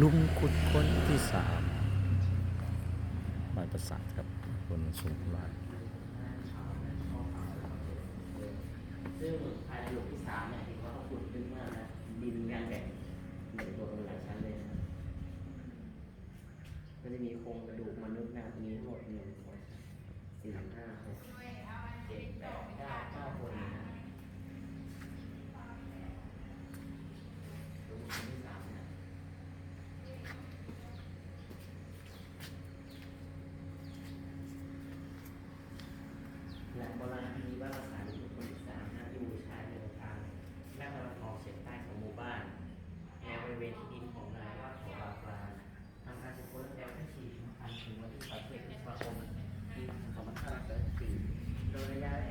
ลุงขุดคนที่สามไม้ประสาทครับคนสูงมากซึ่งภายในหลุมที่สามเนี่ยเห็นว่าเขาขุดขึ้นมานะดินงานแบ่งเหนึ่งตัวเป็นหลายชั้นเลยนะก็จะมีโครงกระดูกมนุษย์นะครับมีทั้งหมดหนึ่งสองสี่ห้าหกเจ็ดแปดเก้า Obrigada.